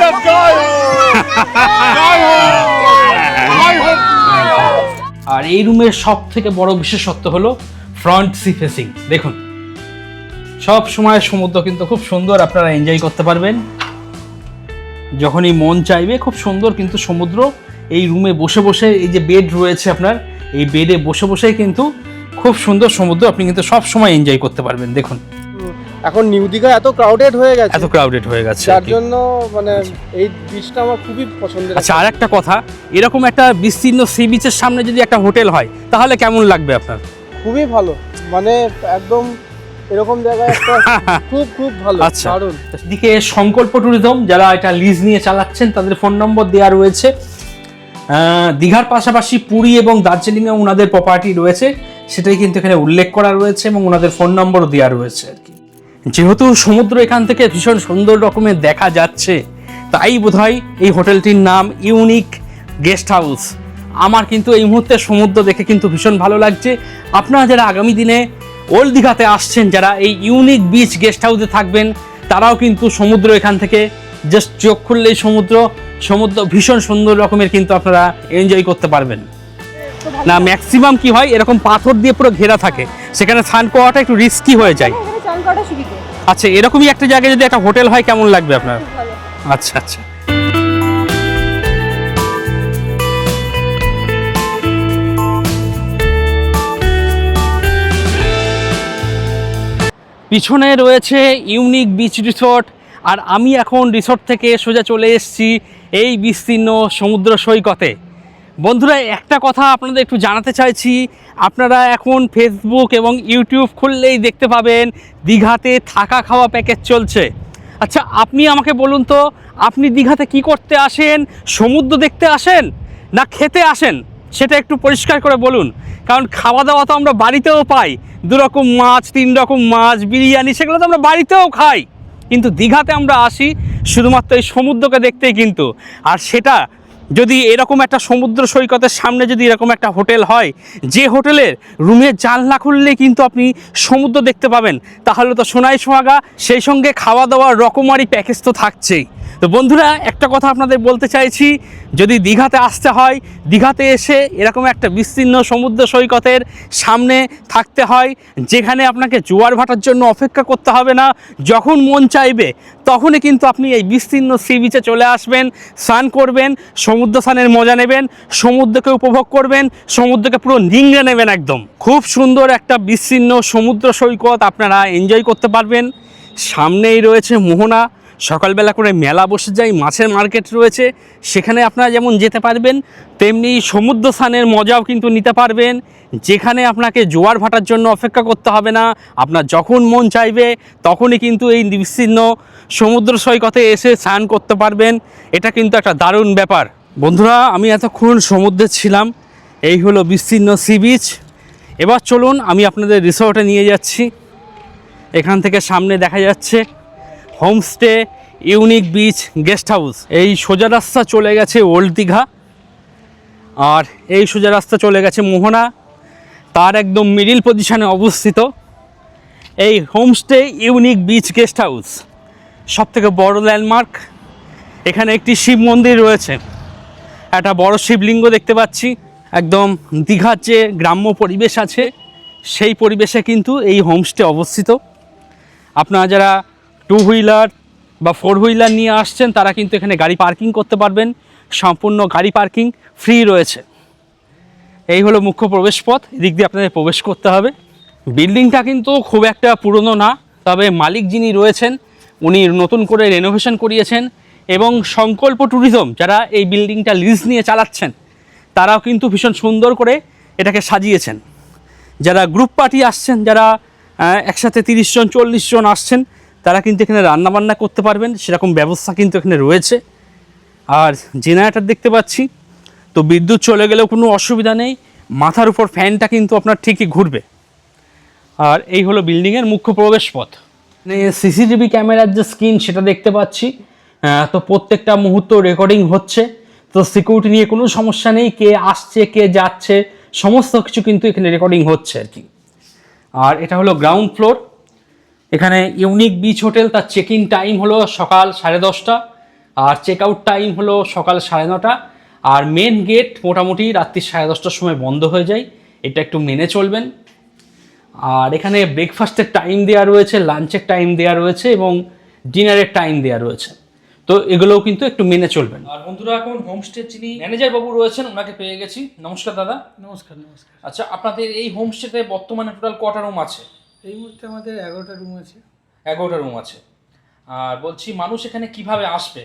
আপনার জয় আর এই রুমের সব থেকে বড় বিশেষত্ব হলো ফ্রন্ট সি ফেসিং দেখুন, সব সময় সমুদ্র কিন্তু খুব সুন্দর, আপনারা এনজয় করতে পারবেন। যখনই মন চাইবে, খুব সুন্দর কিন্তু সমুদ্র এই রুমে বসে বসে, এই যে বেড রয়েছে আপনার, এই বেডে বসে বসে কিন্তু খুব সুন্দর সমুদ্র আপনি কিন্তু সব সময় এনজয় করতে পারবেন। দেখুন এখন নিউ দীঘা এত ক্রাউডেড হয়ে গেছে। এত ক্রাউডেড হয়ে গেছে যার জন্য মানে এই বিচটা আমার খুবই পছন্দের। আচ্ছা আর একটা কথা এরকম একটা বিস্তীর্ণ সি বিচের সামনে যদি একটা হোটেল হয় তাহলে কেমন লাগবে আপনার? খুবই ভালো। মানে একদম এরকম জায়গায় একটা খুব খুব ভালো আচ্ছা। দিকে সংকল্প ট্যুরিজম যারা এটা লিজ নিয়ে চালাচ্ছেন তাদের ফোন নম্বর দেওয়া রয়েছে। দীঘার পাশাপাশি পুরী এবং দার্জিলিংয়ে ওনাদের প্রপার্টি রয়েছে। সেটাই কিন্তু এখানে উল্লেখ করা রয়েছে এবং ওনাদের ফোন নম্বরও দেওয়া রয়েছে আর কি। যেহেতু সমুদ্র এখান থেকে ভীষণ সুন্দর রকমের দেখা যাচ্ছে, তাই বোধহয় এই হোটেলটির নাম ইউনিক গেস্ট হাউস। আমার কিন্তু এই মুহূর্তে সমুদ্র দেখে কিন্তু ভীষণ ভালো লাগছে। আপনারা যারা আগামী দিনে ওল্ড দীঘাতে আসছেন, যারা এই ইউনিক বিচ গেস্ট হাউসে থাকবেন, তারাও কিন্তু সমুদ্র এখান থেকে জাস্ট চোখ খুললেই সমুদ্র সমুদ্র ভীষণ সুন্দর রকমের কিন্তু আপনারা এনজয় করতে পারবেন। না ম্যাক্সিমাম কি হয়, এরকম পাথর দিয়ে পুরো ঘেরা থাকে, সেখানে স্নান করাটা একটু রিস্কি হয়ে যায়। করাটা সুবিধে আচ্ছা এরকমই একটা জায়গায় যদি একটা হোটেল হয় কেমন লাগবে আপনার? আচ্ছা আচ্ছা। পিছনে রয়েছে ইউনিক বিচ রিসোর্ট আর আমি এখন রিসোর্ট থেকে সোজা চলে এসেছি এই বিস্তীর্ণ সমুদ্র সৈকতে। বন্ধুরা, একটা কথা আপনাদের একটু জানাতে চাইছি। আপনারা এখন ফেসবুক এবং ইউটিউব খুললেই দেখতে পাবেন দীঘাতে থাকা খাওয়া প্যাকেজ চলছে। আচ্ছা আপনি আমাকে বলুন তো, আপনি দীঘাতে কি করতে আসেন? সমুদ্র দেখতে আসেন? না খেতে আসেন? সেটা একটু পরিষ্কার করে বলুন। কারণ খাওয়া দাওয়া তো আমরা বাড়িতেও পাই। দু রকম মাছ তিন রকম মাছ, বিরিয়ানি, সেগুলো তো আমরা বাড়িতেও খাই। কিন্তু দীঘাতে আমরা আসি শুধুমাত্র এই সমুদ্রকে দেখতেই কিন্তু। আর সেটা যদি এরকম একটা সমুদ্র সৈকতের সামনে যদি এরকম একটা হোটেল হয়, যে হোটেলের রুমের জানলা খুললে কিন্তু আপনি সমুদ্র দেখতে পাবেন। তাহলে তো সোনাই সোহাগা, সেই সঙ্গে খাওয়া দাওয়ার রকমারি প্যাকেজ তো থাকছেই। তো বন্ধুরা, একটা কথা আপনাদের বলতে চাইছি, যদি দীঘাতে আসতে হয়, দীঘাতে এসে এরকম একটা বিস্তীর্ণ সমুদ্র সৈকতের সামনে থাকতে হয়, যেখানে আপনাকে জোয়ার ভাটার জন্য অপেক্ষা করতে হবে না, যখন মন চাইবে, তখনই কিন্তু আপনি এই বিস্তীর্ণ সি বিচে চলে আসবেন, স্নান করবেন, সমুদ্র স্নানের মজা নেবেন, সমুদ্রকে উপভোগ করবেন, সমুদ্রকে পুরো নিংড়ে নেবেন একদম। খুব সুন্দর একটা বিস্তীর্ণ সমুদ্র সৈকত আপনারা এনজয় করতে পারবেন। সামনেই রয়েছে মোহনা সকালবেলা করে মেলা বসে যায়, মাছের মার্কেট রয়েছে। সেখানে আপনারা যেমন যেতে পারবেন, তেমনি সমুদ্র স্নানের মজাও কিন্তু নিতে পারবেন। যেখানে আপনাকে জোয়ার ভাটার জন্য অপেক্ষা করতে হবে না। আপনার যখন মন চাইবে, তখনই কিন্তু এই বিস্তীর্ণ সমুদ্র সৈকতে এসে স্নান করতে পারবেন। এটা কিন্তু একটা দারুণ ব্যাপার। বন্ধুরা, আমি এতক্ষণ সমুদ্রে ছিলাম। এই হলো বিস্তীর্ণ সি বিচ। এবার চলুন, আমি আপনাদের রিসর্টে নিয়ে যাচ্ছি। এখান থেকে সামনে দেখা যাচ্ছে homestay unique beach guest house. এই সোজা রাস্তা চলে গেছে ওল্ড দীঘা। আর এই সোজা রাস্তা চলে গেছে মোহনা। তার একদম মিডিল পজিশনে অবস্থিত। এই homestay unique beach guest house. সব থেকে বড় ল্যান্ডমার্ক এখানে একটি শিব মন্দির রয়েছে। একটা বড় শিবলিঙ্গ দেখতে পাচ্ছি। একদম দীঘার যে গ্রাম্য পরিবেশ আছে, সেই পরিবেশে কিন্তু এই হোমস্টে অবস্থিত। আপনারা যারা টু হুইলার বা ফোর হুইলার নিয়ে আসছেন, তারা কিন্তু এখানে গাড়ি পার্কিং করতে পারবেন। সম্পূর্ণ গাড়ি পার্কিং ফ্রি রয়েছে। এই হলো মুখ্য প্রবেশপথ, এদিক দিয়ে আপনাদের প্রবেশ করতে হবে। বিল্ডিংটা কিন্তু খুব একটা পুরনো না, তবে মালিক যিনি রয়েছেন, উনি নতুন করে রেনোভেশন করিয়েছেন এবং সংকল্প ট্যুরিজম যারা এই বিল্ডিংটা লিজ নিয়ে চালাচ্ছেন, তারাও কিন্তু ভীষণ সুন্দর করে এটাকে সাজিয়েছেন। যারা গ্রুপ পার্টি আসছেন, যারা একসাথে তিরিশ জন, চল্লিশ জন আসছেন তারা কিন্তু এখানে রান্নাবান্না করতে পারবেন, সেরকম ব্যবস্থা কিন্তু এখানে রয়েছে। আর জেনারেটার দেখতে পাচ্ছি, তো বিদ্যুৎ চলে গেলেও কোনো অসুবিধা নেই, মাথার উপর ফ্যানটা কিন্তু আপনার ঠিকই ঘুরবে। আর এই হলো বিল্ডিংয়ের মুখ্য প্রবেশপথ সিসিটিভি ক্যামেরার যে স্ক্রিন, সেটা দেখতে পাচ্ছি। তো প্রত্যেকটা মুহূর্ত রেকর্ডিং হচ্ছে। তো সিকিউরিটি নিয়ে কোনো সমস্যা নেই, কে আসছে, কে যাচ্ছে, সমস্ত কিছু কিন্তু এখানে রেকর্ডিং হচ্ছে আর কি। আর এটা হলো গ্রাউন্ড ফ্লোর। এখানে ইউনিক বিচ হোটেল তার চেক ইন টাইম হলো সকাল সাড়ে দশটা আর চেক আউট টাইম হলো সকাল সাড়ে নটা আর মেন গেট মোটামুটি রাত্রি সাড়ে দশটার সময় বন্ধ হয়ে যায় এটা একটু মেনে চলবেন। আর এখানে ব্রেকফাস্টের টাইম দেওয়া রয়েছে লাঞ্চের টাইম দেওয়া রয়েছে এবং ডিনারের টাইম দেওয়া রয়েছে। তো এগুলোও কিন্তু একটু মেনে চলবেন। আর বন্ধুরা এখন হোমস্টে যিনি ম্যানেজার বাবু রয়েছেন ওনাকে পেয়ে গেছি। নমস্কার দাদা। নমস্কার নমস্কার। আচ্ছা আপনাদের এই হোমস্টেতে বর্তমানে টোটাল কটা রুম আছে? এই মুহূর্তে আমাদের এগারোটা রুম আছে। এগারোটা রুম আছে। আর বলছি মানুষ এখানে কীভাবে আসবে?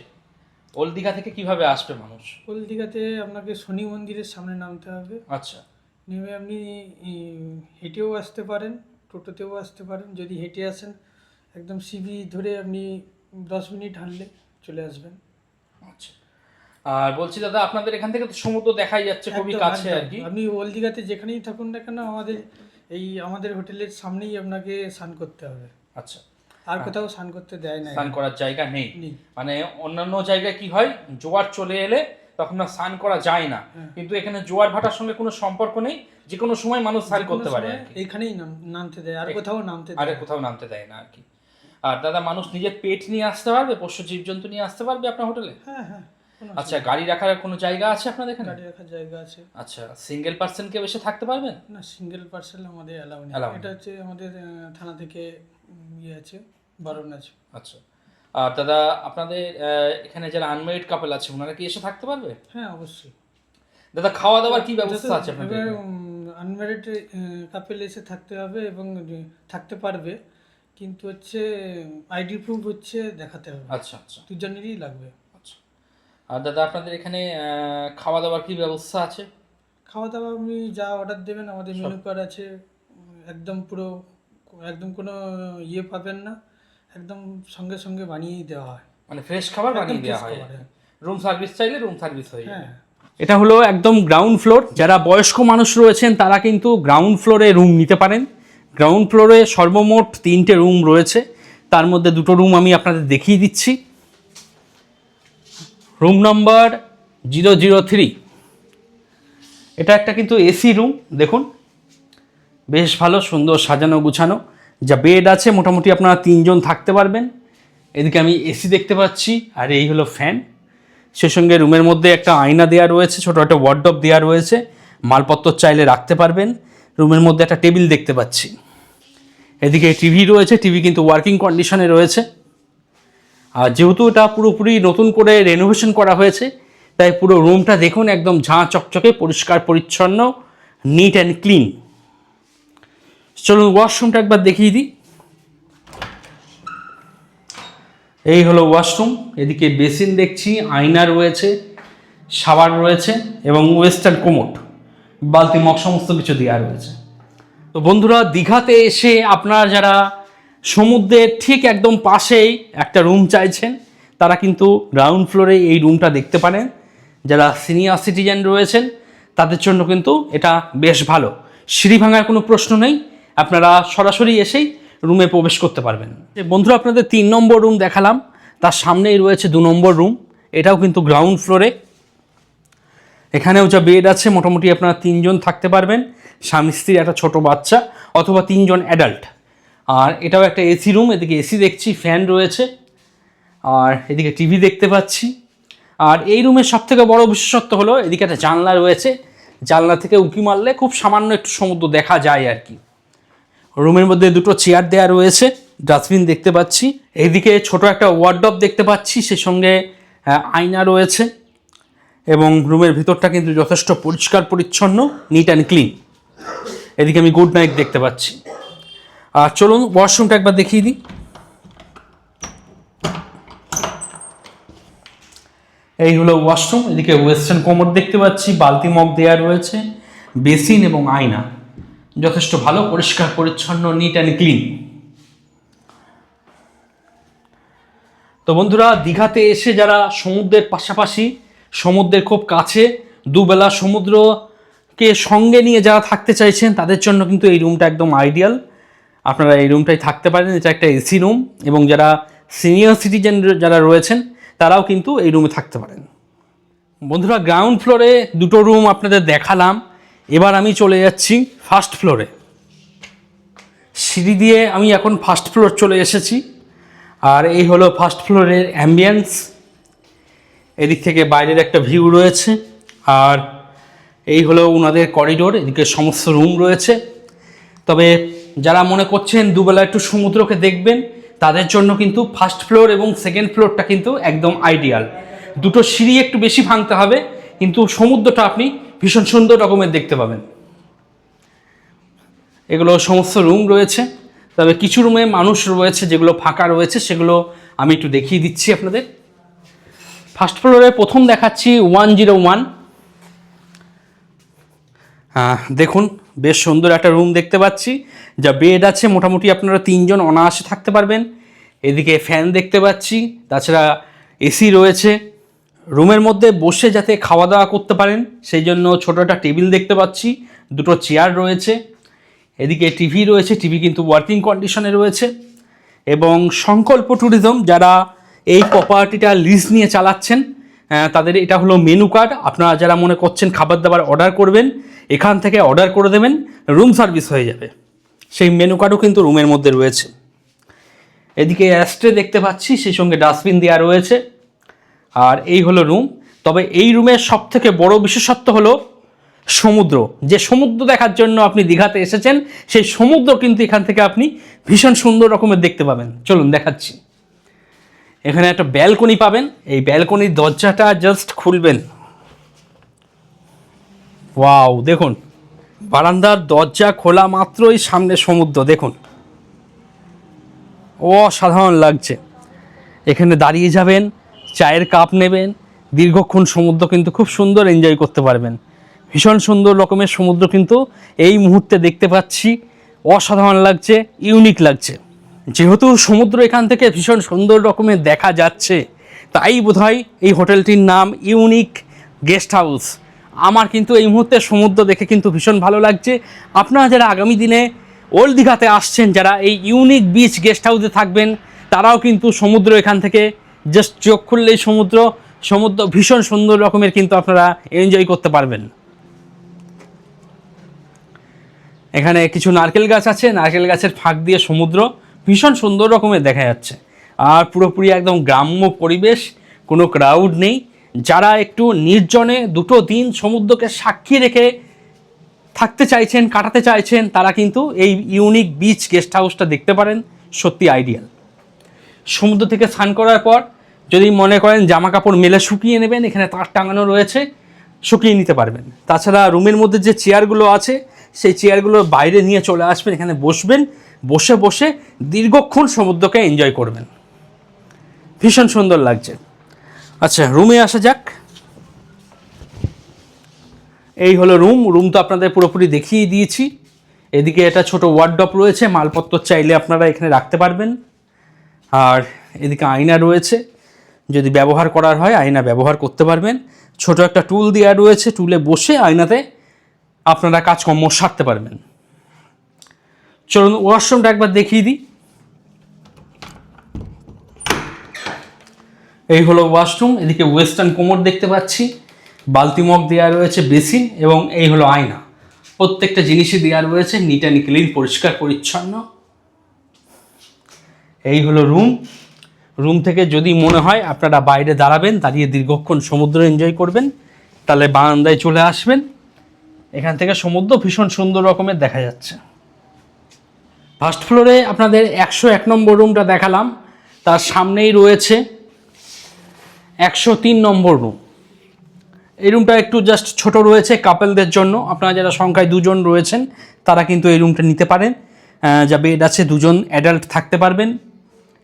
ওল্ড দীঘা থেকে কীভাবে আসবে মানুষ? কোল দীঘাতে আপনাকে শনি মন্দিরের সামনে নামতে হবে। আচ্ছা। নেমে আপনি হেঁটেও আসতে পারেন টোটোতেও আসতে পারেন। যদি হেঁটে আসেন একদম সিবি ধরে আপনি দশ মিনিট হাঁটলে চলে আসবেন। আচ্ছা। আর বলছি দাদা আপনাদের এখান থেকে তো সমুদ্র দেখাই যাচ্ছে খুবই কাছে আর কি। আপনি ওল দীঘাতে যেখানেই থাকুন না কেন আমাদের এই আমাদের হোটেলের সামনেই আপনাকে স্নান করতে হবে। আচ্ছা। আর কোথাও স্নান করতে দেয় না স্নান করার জায়গা নেই। মানে অন্যান্য জায়গায় কি হয় জোয়ার চলে এলে তখন আর স্নান করা যায় না। হ্যাঁ। কিন্তু এখানে জোয়ার ভাটার সঙ্গে কোনো সম্পর্ক নেই যে কোনো সময় মানুষ স্নান করতে পারে নাম- নামতে দেয় আর কোথাও নামতে আরে দেয় না। কোথাও নামতে দেয় না আর কি। আর দাদা মানুষ নিজের পেট নিয়ে আসতে পারবে পশু জীবজন্তু নিয়ে আসতে পারবে আপনার হোটেলে? হ্যাঁ হ্যাঁ। আচ্ছা গাড়ি রাখার কোনো জায়গা আছে আপনাদের এখানে? গাড়ি রাখার জায়গা আছে। আচ্ছা সিঙ্গেল পার্সন কেউ এসে থাকতে পারবেন? না সিঙ্গেল পার্সেল আমাদের অ্যালাউ নেই। এটা হচ্ছে আমাদের থানা থেকে ইয়ে আছে বারণ আছে। আচ্ছা। আর দাদা আপনাদের এখানে যারা আনমেরিড কাপল আছে ওনারা কি এসে থাকতে পারবে? হ্যাঁ অবশ্যই। দাদা খাওয়া দাওয়ার কি ব্যবস্থা আছে আপনাদের আনমেরিড কাপেল এসে থাকতে হবে এবং থাকতে পারবে। কিন্তু হচ্ছে আইডি প্রুফ হচ্ছে দেখাতে হবে। আচ্ছা আচ্ছা। দুজনেরই লাগবে। আর দাদা আপনাদের এখানে খাওয়া দাওয়ার কি ব্যবস্থা আছে? খাওয়া দাওয়া আপনি যা অর্ডার দেবেন আমাদের মেনু কার্ড আছে। একদম পুরো একদম কোনো ইয়ে পাবেন না। একদম সঙ্গে সঙ্গে বানিয়েই দেওয়া হয়। মানে ফ্রেশ খাবার বানিয়ে দেওয়া হয়। রুম সার্ভিস চাইলে রুম সার্ভিস হয়ে হ্যাঁ। এটা হলো একদম গ্রাউন্ড ফ্লোর যারা বয়স্ক মানুষ রয়েছেন তারা কিন্তু গ্রাউন্ড ফ্লোরে রুম নিতে পারেন। গ্রাউন্ড ফ্লোরে সর্বমোট তিনটে রুম রয়েছে। তার মধ্যে দুটো রুম আমি আপনাদের দেখিয়ে দিচ্ছি। Room number zero zero three. এটা একটা কিন্তু এসি রুম দেখুন। বেশ ভালো, সুন্দর, সাজানো, গুছানো। যা বেড আছে, মোটামুটি আপনারা তিনজন থাকতে পারবেন। এদিকে আমি এসি দেখতে পাচ্ছি, আর এই হলো ফ্যান সে সঙ্গে রুমের মধ্যে একটা আয়না দেওয়া রয়েছে, ছোটো একটা ওয়ার্ডব দেওয়া রয়েছে। মালপত্র চাইলে রাখতে পারবেন। রুমের মধ্যে একটা টেবিল দেখতে পাচ্ছি। এদিকে টিভি রয়েছে টিভি কিন্তু ওয়ার্কিং কন্ডিশনে রয়েছে। আর যেহেতু এটা পুরোপুরি নতুন করে রেনোভেশন করা হয়েছে, তাই পুরো রুমটা দেখুন একদম ঝাঁ চকচকে, পরিষ্কার, পরিচ্ছন্ন নিট অ্যান্ড ক্লিন চলুন ওয়াশরুমটা একবার দেখিয়ে দিই। এই হলো ওয়াশরুম এদিকে বেসিন দেখছি, আয়না রয়েছে সাবান রয়েছে এবং ওয়েস্টার্ন কোমোট বালতি মগ, সমস্ত কিছু দেওয়া রয়েছে। তো বন্ধুরা, দীঘাতে এসে আপনারা যারা সমুদ্রের ঠিক একদম পাশেই একটা রুম চাইছেন। তারা কিন্তু গ্রাউন্ড ফ্লোরে এই রুমটা দেখতে পারেন। যারা সিনিয়র সিটিজেন রয়েছেন, তাদের জন্য কিন্তু এটা বেশ ভালো। সিঁড়ি ভাঙার কোনো প্রশ্ন নেই। আপনারা সরাসরি এসেই রুমে প্রবেশ করতে পারবেন। বন্ধুরা, আপনাদের তিন নম্বর রুম দেখালাম। তার সামনেই রয়েছে দু নম্বর রুম এটাও কিন্তু গ্রাউন্ড ফ্লোরে এখানেও যা বেড আছে, মোটামুটি আপনারা তিনজন থাকতে পারবেন। স্বামী স্ত্রীর একটা ছোট বাচ্চা অথবা তিনজন অ্যাডাল্ট আর এটাও একটা এসি রুম এদিকে এসি দেখছি ফ্যান রয়েছে, আর এদিকে টিভি দেখতে পাচ্ছি। আর এই রুমের সবথেকে বড় বিশেষত্ব হলো, এদিকে একটা জানলা রয়েছে, জানলা থেকে উঁকি মারলে খুব সামান্য একটু সমুদ্র দেখা যায় আর কি। রুমের মধ্যে দুটো চেয়ার দেওয়া রয়েছে ডাস্টবিন দেখতে পাচ্ছি। এদিকে ছোট একটা ওয়ার্ডব দেখতে পাচ্ছি, সে সঙ্গে আয়না রয়েছে। এবং রুমের ভিতরটা কিন্তু যথেষ্ট পরিষ্কার, পরিচ্ছন্ন নিট অ্যান্ড ক্লিন এদিকে আমি গুড নাইট দেখতে পাচ্ছি। আর চলুন ওয়াশরুমটা একবার দেখিয়ে দিই। এই হলো ওয়াশরুম এদিকে ওয়েস্টার্ন কোমর দেখতে পাচ্ছি, বালতি মগ দেওয়া রয়েছে, বেসিন এবং আয়না। যথেষ্ট ভালো, পরিষ্কার, পরিচ্ছন্ন নিট অ্যান্ড ক্লিন তো বন্ধুরা, দীঘাতে এসে যারা সমুদ্রের পাশাপাশি, সমুদ্রের খুব কাছে, দুবেলা সমুদ্রকে সঙ্গে নিয়ে যারা থাকতে চাইছেন, তাদের জন্য কিন্তু এই রুমটা একদম আইডিয়াল আপনারা এই রুমটাই থাকতে পারেন, এটা একটা এসি রুম এবং যারা সিনিয়র সিটিজেন যারা রয়েছেন, তারাও কিন্তু এই রুমে থাকতে পারেন। বন্ধুরা, গ্রাউন্ড ফ্লোরে দুটো রুম আপনাদের দেখালাম। এবার আমি চলে যাচ্ছি ফার্স্ট ফ্লোরে। সিঁড়ি দিয়ে আমি এখন ফার্স্ট ফ্লোর চলে এসেছি। আর এই হলো ফার্স্ট ফ্লোরের অ্যাম্বিয়েন্স এদিক থেকে বাইরের একটা ভিউ রয়েছে। আর এই হলো ওনাদের করিডোর এদিকে সমস্ত রুম রয়েছে। তবে যারা মনে করছেন দুবেলা একটু সমুদ্রকে দেখবেন, তাদের জন্য কিন্তু ফার্স্ট ফ্লোর এবং সেকেন্ড ফ্লোরটা কিন্তু একদম আইডিয়াল দুটো সিঁড়ি একটু বেশি ভাঙতে হবে, কিন্তু সমুদ্রটা আপনি ভীষণ সুন্দর রকমের দেখতে পাবেন। এগুলো সমস্ত রুম রয়েছে, তবে কিছু রুমে মানুষ রয়েছে যেগুলো ফাঁকা রয়েছে, সেগুলো আমি একটু দেখিয়ে দিচ্ছি আপনাদের। ফার্স্ট ফ্লোরে প্রথম দেখাচ্ছি ওয়ান জিরো ওয়ান দেখুন বেশ সুন্দর একটা রুম দেখতে পাচ্ছি। যা বেড আছে, মোটামুটি আপনারা তিনজন অনায়াসে থাকতে পারবেন। এদিকে ফ্যান দেখতে পাচ্ছি, তাছাড়া এসি রয়েছে। রুমের মধ্যে বসে যাতে খাওয়া দাওয়া করতে পারেন সেই জন্য ছোটো একটা টেবিল দেখতে পাচ্ছি, দুটো চেয়ার রয়েছে। এদিকে টিভি রয়েছে টিভি কিন্তু ওয়ার্কিং কন্ডিশনে রয়েছে। এবং সংকল্প ট্যুরিজম যারা এই প্রপার্টিটা লিজ নিয়ে চালাচ্ছেন তাদের এটা হলো মেনু কার্ড আপনারা যারা মনে করছেন খাবার দাবার অর্ডার করবেন এখান থেকে অর্ডার করে দেবেন রুম সার্ভিস হয়ে যাবে। সেই মেনু কার্ডও কিন্তু রুমের মধ্যে রয়েছে। এদিকে অ্যাস্ট্রে দেখতে পাচ্ছি, সেই সঙ্গে ডাস্টবিন দেওয়া রয়েছে। আর এই হলো রুম তবে এই রুমের সব থেকে বড় বিশেষত্ব হলো সমুদ্র। যে সমুদ্র দেখার জন্য আপনি দীঘাতে এসেছেন, সেই সমুদ্র কিন্তু এখান থেকে আপনি ভীষণ সুন্দর রকমের দেখতে পাবেন। চলুন দেখাচ্ছি। এখানে একটা ব্যালকনি পাবেন। এই ব্যালকনির দরজাটা জাস্ট খুলবেন। ওয়াও, দেখুন, বারান্দার দরজা খোলা মাত্রই সামনে সমুদ্র, দেখুন। অসাধারণ লাগছে। এখানে দাঁড়িয়ে যাবেন, চায়ের কাপ নেবেন, দীর্ঘক্ষণ সমুদ্র কিন্তু খুব সুন্দর এনজয় করতে পারবেন। ভীষণ সুন্দর রকমের সমুদ্র কিন্তু এই মুহূর্তে দেখতে পাচ্ছি। অসাধারণ লাগছে ইউনিক লাগছে। যেহেতু সমুদ্র এখান থেকে ভীষণ সুন্দর রকমের দেখা যাচ্ছে, তাই বোধহয় এই হোটেলটির নাম ইউনিক গেস্ট হাউস আমার কিন্তু এই মুহূর্তে সমুদ্র দেখে কিন্তু ভীষণ ভালো লাগছে। আপনারা যারা আগামী দিনে ওল্ড দীঘাতে আসছেন, যারা এই ইউনিক বিচ গেস্ট হাউসে থাকবেন, তারাও কিন্তু সমুদ্র এখান থেকে জাস্ট চোখ খুললেই সমুদ্র সমুদ্র ভীষণ সুন্দর রকমের কিন্তু আপনারা এনজয় করতে পারবেন। এখানে কিছু নারকেল গাছ আছে, নারকেল গাছের ফাঁক দিয়ে সমুদ্র ভীষণ সুন্দর রকমের দেখা যাচ্ছে। আর পুরোপুরি একদম গ্রাম্য পরিবেশ, কোনো ক্রাউড নেই। যারা একটু নির্জনে দুটো দিন সমুদ্রকে সাক্ষী রেখে থাকতে চাইছেন, কাটাতে চাইছেন, তারা কিন্তু এই ইউনিক বিচ গেস্ট হাউসটা দেখতে পারেন, সত্যি আইডিয়াল সমুদ্র থেকে স্নান করার পর যদি মনে করেন জামা কাপড় মেলে শুকিয়ে নেবেন, এখানে তার টাঙানো রয়েছে, শুকিয়ে নিতে পারবেন। তাছাড়া রুমের মধ্যে যে চেয়ারগুলো আছে, সেই চেয়ারগুলো বাইরে নিয়ে চলে আসবেন, এখানে বসবেন, বসে বসে দীর্ঘক্ষণ সমুদ্রকে এনজয় করবেন। ভীষণ সুন্দর লাগছে। আচ্ছা রুমে আসা যাক। এই হলো রুম। রুম তো আপনাদের পুরোপুরি দেখিয়ে দিয়েছি। এদিকে একটা ছোট ওয়ার্ডপ রয়েছে। মালপত্র চাইলে আপনারা এখানে রাখতে পারবেন। আর এদিকে আয়না রয়েছে। যদি ব্যবহার করার হয়, আয়না ব্যবহার করতে পারবেন। ছোট একটা টুল দেওয়া রয়েছে। টুলে বসে আয়নাতে আপনারা কাজকর্ম সারতে পারবেন। চলুন ওয়াশরুমটা একবার দেখিয়ে দিই। এই হলো ওয়াশরুম, এদিকে ওয়েস্টার্ন কোমর দেখতে পাচ্ছি, বালতি মগ দেওয়া রয়েছে, বেসিন এবং এই হলো আয়না। প্রত্যেকটা জিনিসই দেওয়া রয়েছে নিট অ্যান্ড ক্লিন পরিষ্কার, পরিচ্ছন্ন। এই হলো রুম রুম থেকে যদি মনে হয় আপনারা বাইরে দাঁড়াবেন, দাঁড়িয়ে দীর্ঘক্ষণ সমুদ্র এনজয় করবেন, তাহলে বারান্দায় চলে আসবেন। এখান থেকে সমুদ্র ভীষণ সুন্দর রকমের দেখা যাচ্ছে। ফার্স্ট ফ্লোরে আপনাদের একশো এক নম্বর রুমটা দেখালাম। তার সামনেই রয়েছে একশো তিন নম্বর রুম এই রুমটা একটু জাস্ট ছোট রয়েছে কাপেলদের জন্য। আপনারা যারা সংখ্যায় দুজন রয়েছেন, তারা কিন্তু এই রুমটা নিতে পারেন। যা বেড আছে, দুজন অ্যাডাল্ট থাকতে পারবেন।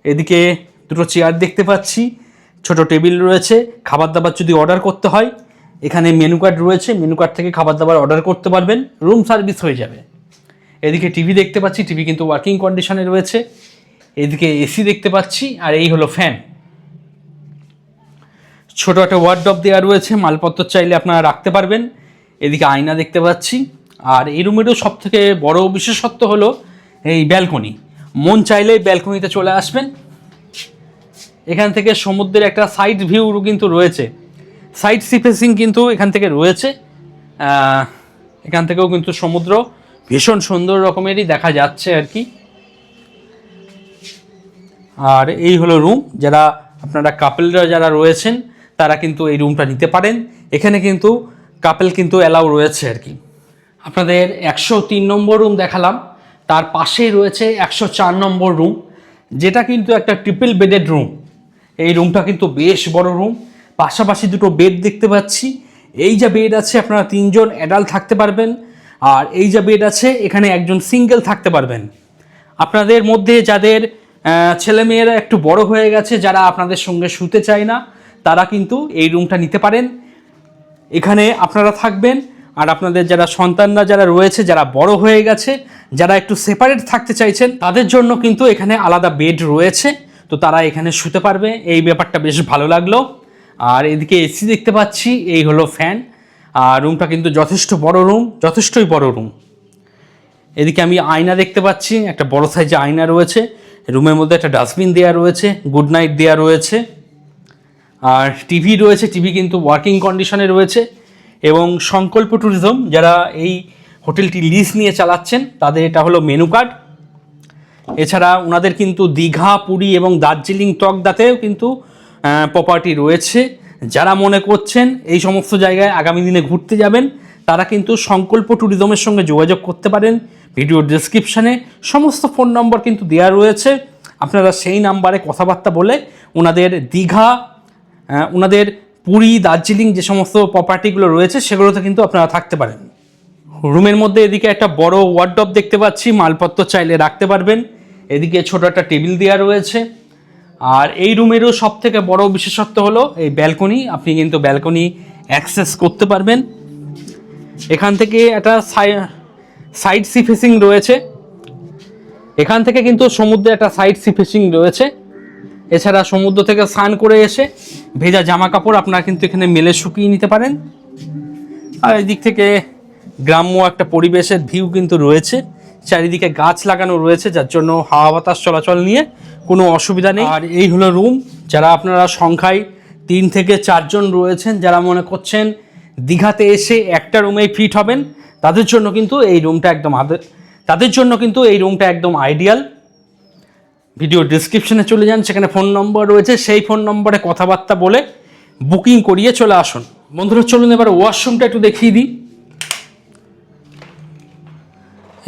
এদিকে দুটো চেয়ার দেখতে পাচ্ছি, ছোট টেবিল রয়েছে। খাবার দাবার যদি অর্ডার করতে হয়, এখানে মেনু কার্ড রয়েছে। মেনু কার্ড থেকে খাবার দাবার অর্ডার করতে পারবেন। রুম সার্ভিস হয়ে যাবে। এদিকে টিভি দেখতে পাচ্ছি টিভি কিন্তু ওয়ার্কিং কন্ডিশনে রয়েছে। এদিকে এসি দেখতে পাচ্ছি, আর এই হলো ফ্যান ছোট একটা ওয়ার্ডরপ দেওয়া রয়েছে, মালপত্র চাইলে আপনারা রাখতে পারবেন। এদিকে আয়না দেখতে পাচ্ছি। আর এই রুমেরও সব থেকে বড় বিশেষত্ব হলো এই ব্যালকনি মন চাইলেই ব্যালকনিতে চলে আসবেন। এখান থেকে সমুদ্রের একটা সাইড ভিউ কিন্তু রয়েছে। সাইড সিফেসিং কিন্তু এখান থেকে রয়েছে। এখান থেকেও কিন্তু সমুদ্র ভীষণ সুন্দর রকমেরই দেখা যাচ্ছে আর কি। আর এই হলো রুম যারা আপনারা কাপেলরা যারা রয়েছেন তারা কিন্তু এই রুমটা নিতে পারেন। এখানে কিন্তু কাপেল কিন্তু অ্যালাউ রয়েছে আর কি। আপনাদের একশো তিন নম্বর রুম দেখালাম। তার পাশেই রয়েছে একশো চার নম্বর রুম যেটা কিন্তু একটা ট্রিপল বেডেড রুম এই রুমটা কিন্তু বেশ বড় রুম পাশাপাশি দুটো বেড দেখতে পাচ্ছি। এই যে বেড আছে, আপনারা তিনজন অ্যাডাল্ট থাকতে পারবেন। আর এই যে বেড আছে, এখানে একজন সিঙ্গেল থাকতে পারবেন। আপনাদের মধ্যে যাদের ছেলেমেয়েরা একটু বড় হয়ে গেছে, যারা আপনাদের সঙ্গে শুতে চায় না তারা কিন্তু এই রুমটা নিতে পারেন। এখানে আপনারা থাকবেন আর আপনাদের যারা সন্তানরা যারা রয়েছে, যারা বড় হয়ে গেছে, যারা একটু সেপারেট থাকতে চাইছেন, তাদের জন্য কিন্তু এখানে আলাদা বেড রয়েছে। তো তারা এখানে শুতে পারবে। এই ব্যাপারটা বেশ ভালো লাগল। আর এদিকে এসি দেখতে পাচ্ছি, এই হলো ফ্যান আর রুমটা কিন্তু যথেষ্ট বড় রুম যথেষ্টই বড় রুম এদিকে আমি আয়না দেখতে পাচ্ছি, একটা বড় সাইজে আয়না রয়েছে। রুমের মধ্যে একটা ডাস্টবিন দেওয়া রয়েছে গুড নাইট দেওয়া রয়েছে। আর টিভি রয়েছে টিভি কিন্তু ওয়ার্কিং কন্ডিশনে রয়েছে এবং সংকল্প ট্যুরিজম যারা এই হোটেলটি লিজ নিয়ে চালাচ্ছেন, তাদের এটা হলো মেনু কার্ড এছাড়া ওনাদের কিন্তু দীঘা, পুরী এবং দার্জিলিং তকদাতেও কিন্তু প্রপার্টি রয়েছে। যারা মনে করছেন এই সমস্ত জায়গায় আগামী দিনে ঘুরতে যাবেন, তারা কিন্তু সংকল্প ট্যুরিজমের সঙ্গে যোগাযোগ করতে পারেন। ভিডিও ডেসক্রিপশানে সমস্ত ফোন নম্বর কিন্তু দেওয়া রয়েছে। আপনারা সেই নাম্বারে কথাবার্তা বলে ওনাদের দীঘা ওনাদের পুরী, দার্জিলিং যে সমস্ত প্রপার্টিগুলো রয়েছে, সেগুলোতে কিন্তু আপনারা থাকতে পারেন। রুমের মধ্যে এদিকে একটা বড় ওয়ার্ডব দেখতে পাচ্ছি, মালপত্র চাইলে রাখতে পারবেন। এদিকে ছোট একটা টেবিল দেওয়া রয়েছে। আর এই রুমেরও সব থেকে বড় বিশেষত্ব হলো, এই ব্যালকনি আপনি কিন্তু ব্যালকনি অ্যাক্সেস করতে পারবেন। এখান থেকে একটা সাইড সি ফেসিং রয়েছে। এখান থেকে কিন্তু সমুদ্রে একটা সাইড সি ফেসিং রয়েছে। এছাড়া সমুদ্র থেকে স্নান করে এসে ভেজা জামা কাপড় আপনারা কিন্তু এখানে মেলে শুকিয়ে নিতে পারেন। আর এদিক থেকে গ্রাম্য একটা পরিবেশের ভিউ কিন্তু রয়েছে। চারিদিকে গাছ লাগানো রয়েছে, যার জন্য হাওয়া বাতাস চলাচল নিয়ে কোনো অসুবিধা নেই। আর এই হলো রুম, যারা আপনারা সংখ্যায় তিন থেকে চারজন রয়েছেন, যারা মনে করছেন দীঘাতে এসে একটা রুমেই ফিট হবেন, তাদের জন্য কিন্তু এই রুমটা একদম তাদের জন্য কিন্তু এই রুমটা একদম আইডিয়াল। ভিডিও ডিসক্রিপশনে চলে যান, সেখানে ফোন নম্বর রয়েছে, সেই ফোন নম্বরে কথাবার্তা বলে বুকিং করিয়ে চলে আসুন। বন্ধুরা, চলুন এবার ওয়াশরুমটা একটু দেখিয়ে দিই।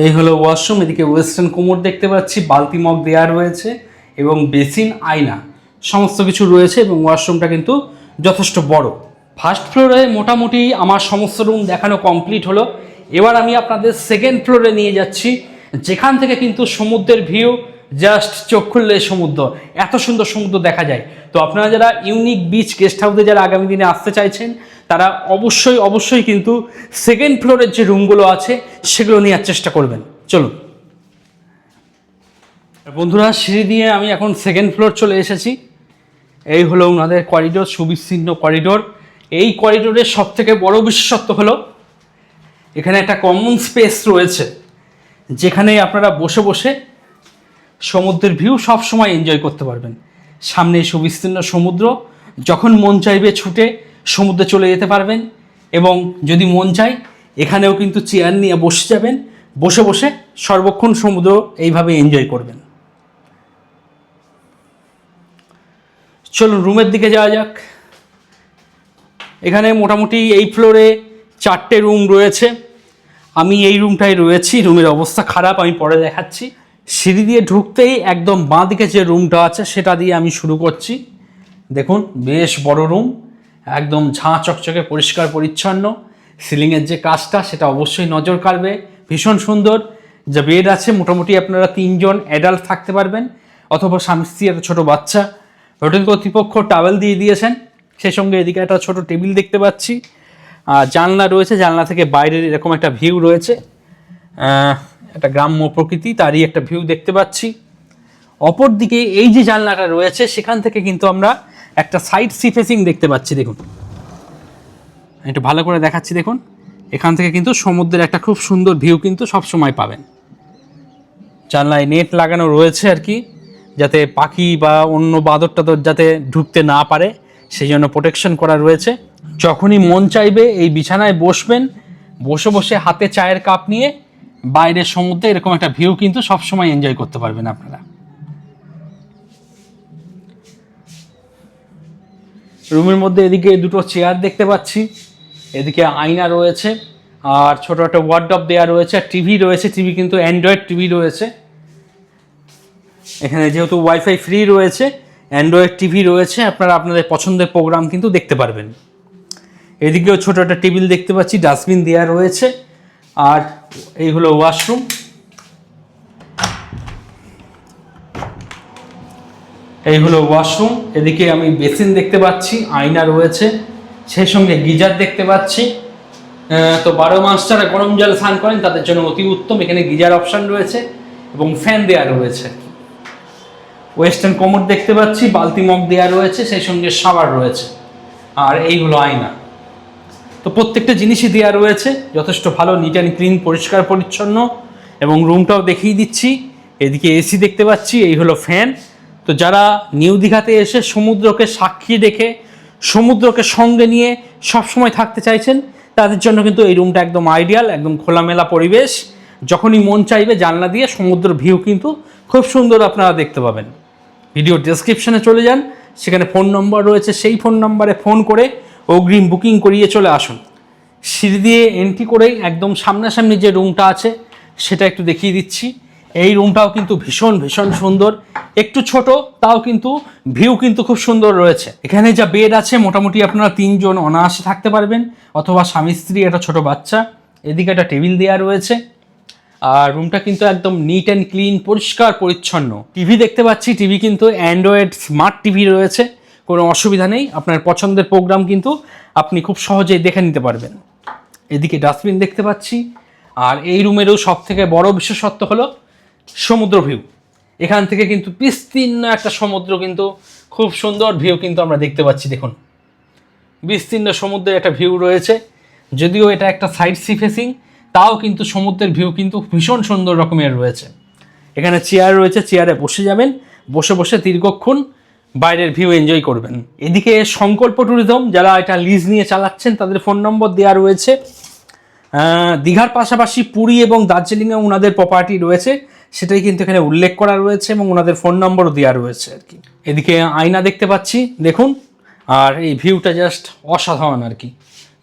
এই হলো ওয়াশরুম এদিকে ওয়েস্টার্ন কোমর দেখতে পাচ্ছি, বালতি মগ দেওয়া রয়েছে এবং বেসিন, আয়না, সমস্ত কিছু রয়েছে এবং ওয়াশরুমটা কিন্তু যথেষ্ট বড়। ফার্স্ট ফ্লোরে মোটামুটি আমার সমস্ত রুম দেখানো কমপ্লিট হলো। এবার আমি আপনাদের সেকেন্ড ফ্লোরে নিয়ে যাচ্ছি, যেখান থেকে কিন্তু সমুদ্রের ভিউ জাস্ট চোখ খুললে সমুদ্র, এত সুন্দর সমুদ্র দেখা যায়। তো আপনারা যারা ইউনিক বিচ গেস্ট হাউসে যারা আগামী দিনে আসতে চাইছেন, তারা অবশ্যই অবশ্যই কিন্তু সেকেন্ড ফ্লোরের যে রুমগুলো আছে, সেগুলো নেওয়ার চেষ্টা করবেন। চলুন। বন্ধুরা, সিঁড়ি দিয়ে আমি এখন সেকেন্ড ফ্লোর চলে এসেছি। এই হলো ওনাদের করিডোর সুবিচ্ছিন্ন করিডোর এই করিডোরের সব থেকে বড় বিশেষত্ব হলো, এখানে একটা কমন স্পেস রয়েছে, যেখানে আপনারা বসে বসে সমুদ্রের ভিউ সব সময় এনজয় করতে পারবেন। সামনে সুবিস্তীর্ণ সমুদ্র, যখন মন চাইবে ছুটে সমুদ্রে চলে যেতে পারবেন এবং যদি মন চায়, এখানেও কিন্তু চেয়ার নিয়ে বসে যাবেন, বসে বসে সর্বক্ষণ সমুদ্র এইভাবে এনজয় করবেন। চলুন রুমের দিকে যাওয়া যাক। এখানে মোটামুটি এই ফ্লোরে চারটে রুম রয়েছে। আমি এই রুমটায় রয়েছি রুমের অবস্থা খারাপ, আমি পরে দেখাচ্ছি। সিঁড়ি দিয়ে ঢুকতেই একদম বাঁ দিকে যে রুমটা আছে, সেটা দিয়ে আমি শুরু করছি। দেখুন, বেশ বড় রুম, একদম ঝাঁ চকচকে, পরিষ্কার, পরিচ্ছন্ন। সিলিংয়ের যে কাজটা, সেটা অবশ্যই নজর কাড়বে। ভীষণ সুন্দর। যে বেড আছে, মোটামুটি আপনারা তিনজন অ্যাডাল্ট থাকতে পারবেন, অথবা স্বামী স্ত্রী, একটা ছোটো বাচ্চা। হোটেল কর্তৃপক্ষ টাওয়েল দিয়ে দিয়েছেন। সেই সঙ্গে এদিকে একটা ছোট টেবিল দেখতে পাচ্ছি। আর জানলা রয়েছে, জানলা থেকে বাইরের এরকম একটা ভিউ রয়েছে। একটা গ্রাম্য প্রকৃতি, তারই একটা ভিউ দেখতে পাচ্ছি। অপরদিকে এই যে জানলাটা রয়েছে, সেখান থেকে কিন্তু আমরা একটা সাইড সি ফেসিং দেখতে পাচ্ছি, দেখুন। একটু ভালো করে দেখাচ্ছি, দেখুন। এখান থেকে কিন্তু সমুদ্রের একটা খুব সুন্দর ভিউ কিন্তু সব সময় পাবেন। জানলায় নেট লাগানো রয়েছে আর কি, যাতে পাখি বা অন্য বাদর টাদর যাতে ঢুকতে না পারে সেই জন্য প্রোটেকশন করা রয়েছে। যখনই মন চাইবে, এই বিছানায় বসবেন, বসে বসে হাতে চায়ের কাপ নিয়ে বাইরের সমুদ্রে এরকম একটা ভিউ কিন্তু সবসময় এনজয় করতে পারবেন আপনারা। রুমের মধ্যে এদিকে দুটো চেয়ার দেখতে পাচ্ছি। এদিকে আয়না রয়েছে আর ছোট একটা ওয়ার্ডব দেওয়া রয়েছে আর টিভি রয়েছে টিভি কিন্তু অ্যান্ড্রয়েড টিভি রয়েছে। এখানে যেহেতু ওয়াইফাই ফ্রি রয়েছে অ্যান্ড্রয়েড টিভি রয়েছে, আপনারা আপনাদের পছন্দের প্রোগ্রাম কিন্তু দেখতে পারবেন। এদিকেও ছোট একটা টেবিল দেখতে পাচ্ছি ডাস্টবিন দেওয়া রয়েছে। আর এই হলো ওয়াশরুম। এই হলো ওয়াশরুম। এদিকে আমি বেসিন দেখতে পাচ্ছি, আয়না রয়েছে। সেই সঙ্গে গিজার দেখতে পাচ্ছি। তো বারো মাস যারা গরম জল স্নান করেন, তাদের জন্য অতি উত্তম। এখানে গিজার অপশন রয়েছে এবং ফ্যান দেওয়া রয়েছে। ওয়েস্টার্ন কোমর দেখতে পাচ্ছি, বালতি মগ দেওয়া রয়েছে, সেই সঙ্গে শাওয়ার রয়েছে। আর এই হলো আয়না। তো প্রত্যেকটা জিনিসই দেওয়া রয়েছে, যথেষ্ট ভালো নিট অ্যান্ড ক্লিন পরিষ্কার, পরিচ্ছন্ন। এবং রুমটাও দেখিয়ে দিচ্ছি, এদিকে এসি দেখতে পাচ্ছি, এই হলো ফ্যান তো যারা নিউ দীঘাতে এসে সমুদ্রকে সাক্ষী রেখে সমুদ্রকে সঙ্গে নিয়ে সবসময় থাকতে চাইছেন, তাদের জন্য কিন্তু এই রুমটা একদম আইডিয়াল একদম খোলামেলা পরিবেশ। যখনই মন চাইবে জানলা দিয়ে সমুদ্র ভিউ কিন্তু খুব সুন্দর আপনারা দেখতে পাবেন। ভিডিও ডেসক্রিপশনে চলে যান, সেখানে ফোন নম্বর রয়েছে, সেই ফোন নম্বরে ফোন করে অগ্রিম বুকিং করিয়ে চলে আসুন। সিঁড়ি দিয়ে এন্ট্রি করেই একদম সামনাসামনি যে রুমটা আছে, সেটা একটু দেখিয়ে দিচ্ছি। এই রুমটাও কিন্তু ভীষণ ভীষণ সুন্দর। একটু ছোট, তাও কিন্তু ভিউ কিন্তু খুব সুন্দর রয়েছে। এখানে যা বেড আছে, মোটামুটি আপনারা তিনজন অনায়াসে থাকতে পারবেন, অথবা স্বামী স্ত্রী, একটা ছোট বাচ্চা, এদিকে একটা টেবিল দেওয়া রয়েছে। আর রুমটা কিন্তু একদম নিট অ্যান্ড ক্লিন পরিষ্কার, পরিচ্ছন্ন। টিভি দেখতে পাচ্ছি টিভি কিন্তু অ্যান্ড্রয়েড স্মার্ট টিভি রয়েছে। কোনো অসুবিধা নেই। আপনার পছন্দের প্রোগ্রাম কিন্তু আপনি খুব সহজেই দেখে নিতে পারবেন। এদিকে ডাস্টবিন দেখতে পাচ্ছি। আর এই রুমেরও সব থেকে বড় বিশেষত্ব হলো সমুদ্র ভিউ এখান থেকে কিন্তু বিস্তীর্ণ একটা সমুদ্র কিন্তু খুব সুন্দর ভিউ কিন্তু আমরা দেখতে পাচ্ছি, দেখুন। বিস্তীর্ণ সমুদ্রের একটা ভিউ রয়েছে। যদিও এটা একটা সাইড সি ফেসিং তাও কিন্তু সমুদ্রের ভিউ কিন্তু ভীষণ সুন্দর রকমের রয়েছে। এখানে চেয়ার রয়েছে চেয়ারে বসে যাবেন। বসে বসে দীর্ঘক্ষণ বাইরের ভিউ এনজয় করবেন। এদিকে সংকল্প ট্যুরিজম যারা এটা লিজ নিয়ে চালাচ্ছেন, তাদের ফোন নম্বর দেওয়া রয়েছে। দীঘার পাশাপাশি পুরী এবং দার্জিলিংয়ে ওনাদের প্রপার্টি রয়েছে। সেটাই কিন্তু এখানে উল্লেখ করা রয়েছে এবং ওনাদের ফোন নম্বরও দেওয়া রয়েছে আর কি। এদিকে আয়না দেখতে পাচ্ছি, দেখুন। আর এই ভিউটা জাস্ট অসাধারণ আর কি।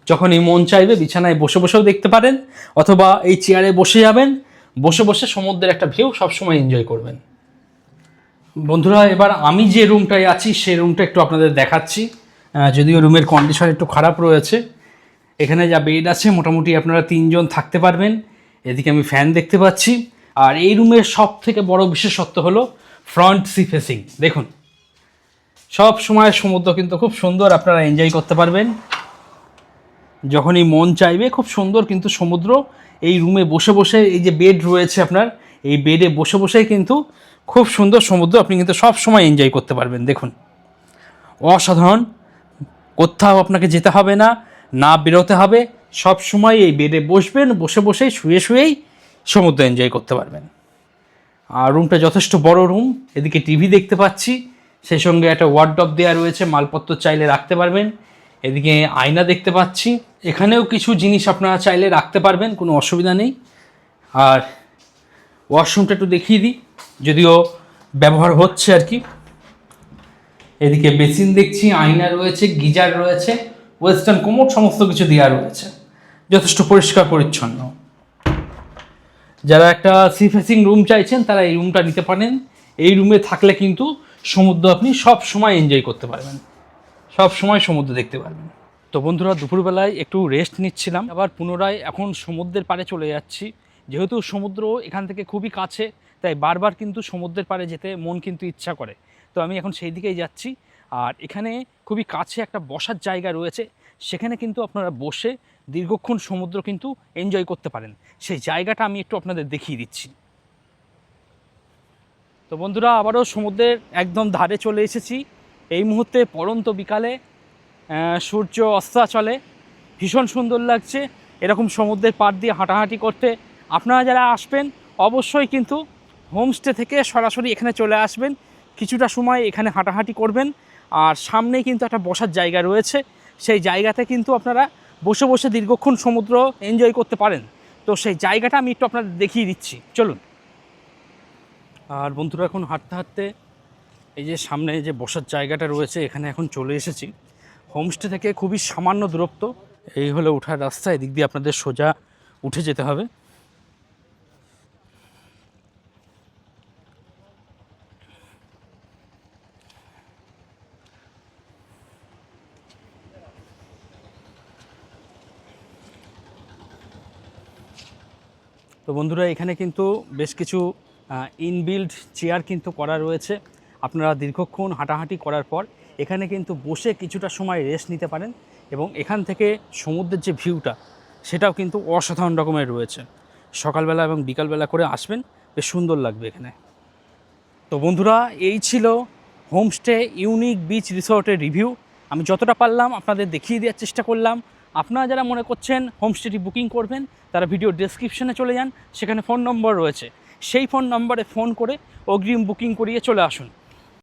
যখনই মন চাইবে বিছানায় বসে বসেও দেখতে পারেন, অথবা এই চেয়ারে বসে যাবেন, বসে বসে সমুদ্রের একটা ভিউ সবসময় এনজয় করবেন। বন্ধুরা, এবার আমি যে রুমটায় আছি, সেই রুমটা একটু আপনাদের দেখাচ্ছি। যদিও রুমের কন্ডিশন একটু খারাপ রয়েছে। এখানে যা বেড আছে, মোটামুটি আপনারা তিনজন থাকতে পারবেন। এদিকে আমি ফ্যান দেখতে পাচ্ছি। আর এই রুমের সব থেকে বড় বিশেষত্ব হলো ফ্রন্ট সি ফেসিং দেখুন, সব সময় সমুদ্র কিন্তু খুব সুন্দর আপনারা এনজয় করতে পারবেন। যখনই মন চাইবে, খুব সুন্দর কিন্তু সমুদ্র। এই রুমে বসে বসে এই যে বেড রয়েছে আপনার, এই বেডে বসে বসেই কিন্তু খুব সুন্দর সমুদ্র, আপনি কিন্তু সব সময় এনজয় করতে পারবেন। দেখুন, অসাধারণ, কোথাও আপনাকে যেতে হবে না না বেরোতে হবে, সব সময় এই বেডে বসবেন, বসে বসেই, শুয়ে শুয়েই সমুদ্র এনজয় করতে পারবেন। আর রুমটা যথেষ্ট বড় রুম এদিকে টিভি দেখতে পাচ্ছি, সেই সঙ্গে একটা ওয়ার্ডব দেওয়া রয়েছে, মালপত্র চাইলে রাখতে পারবেন। এদিকে আয়না দেখতে পাচ্ছি, এখানেও কিছু জিনিস আপনারা চাইলে রাখতে পারবেন, কোনো অসুবিধা নেই। আর ওয়াশরুমটা একটু দেখিয়ে দিই। যদিও ব্যবহার হচ্ছে আর কি। এদিকে বেসিন দেখছি, আয়না রয়েছে, গিজার রয়েছে, ওয়েস্টার্ন কোমোড সমস্ত কিছু দেওয়া রয়েছে। যথেষ্ট পরিষ্কার, পরিচ্ছন্ন। যারা একটা সি ফেসিং রুম চাইছেন, তারা এই রুমটা নিতে পারেন। এই রুমে থাকলে কিন্তু সমুদ্র আপনি সব সময় এনজয় করতে পারবেন। সব সময় সমুদ্র দেখতে পারবেন। তো বন্ধুরা, দুপুরবেলায় একটু রেস্ট নিচ্ছিলাম। আবার পুনরায় এখন সমুদ্রের পাড়ে চলে যাচ্ছি। যেহেতু সমুদ্র এখান থেকে খুবই কাছে তাই বারবার কিন্তু সমুদ্রের পাড়ে যেতে মন কিন্তু ইচ্ছা করে। তো আমি এখন সেই দিকেই যাচ্ছি। আর এখানে খুবই কাছে একটা বসার জায়গা রয়েছে। সেখানে কিন্তু আপনারা বসে দীর্ঘক্ষণ সমুদ্র কিন্তু এনজয় করতে পারেন। সেই জায়গাটা আমি একটু আপনাদের দেখিয়ে দিচ্ছি। তো বন্ধুরা, আবারও সমুদ্রের একদম ধারে চলে এসেছি। এই মুহূর্তে পড়ন্ত বিকালে সূর্য অস্তাচলে ভীষণ সুন্দর লাগছে। এরকম সমুদ্রের পাড় দিয়ে হাঁটাহাঁটি করতে। আপনারা যারা আসবেন, অবশ্যই কিন্তু হোমস্টে থেকে সরাসরি এখানে চলে আসবেন। কিছুটা সময় এখানে হাঁটাহাঁটি করবেন। আর সামনেই কিন্তু একটা বসার জায়গা রয়েছে। সেই জায়গাতে কিন্তু আপনারা বসে বসে দীর্ঘক্ষণ সমুদ্র এনজয় করতে পারেন। তো সেই জায়গাটা আমি একটু আপনাদের দেখিয়ে দিচ্ছি। চলুন। আর বন্ধুরা, এখন হাঁটতে হাঁটতে এই যে সামনে যে বসার জায়গাটা রয়েছে, এখানে এখন চলে এসেছি। হোমস্টে থেকে খুবই সামান্য দূরত্ব। এই হলো ওঠার রাস্তা। এদিক দিয়ে আপনাদের সোজা উঠে যেতে হবে। তো বন্ধুরা, এখানে কিন্তু বেশ কিছু ইনবিল্ড চেয়ার কিন্তু করা রয়েছে। আপনারা দীর্ঘক্ষণ হাঁটাহাঁটি করার পর এখানে কিন্তু বসে কিছুটা সময় রেস্ট নিতে পারেন এবং এখান থেকে সমুদ্রের যে ভিউটা সেটাও কিন্তু অসাধারণ রকমের রয়েছে। সকালবেলা এবং বিকালবেলা করে আসবেন, বেশ সুন্দর লাগবে এখানে। তো বন্ধুরা, এই ছিল হোমস্টে ইউনিক বিচ রিসর্টের রিভিউ আমি যতটা পারলাম আপনাদের দেখিয়ে দেওয়ার চেষ্টা করলাম। আপনারা যারা মনে করছেন হোমস্টেটি বুকিং করবেন, তারা ভিডিও ডেসক্রিপশানে চলে যান, সেখানে ফোন নম্বর রয়েছে। সেই ফোন নম্বরে ফোন করে অগ্রিম বুকিং করিয়ে চলে আসুন।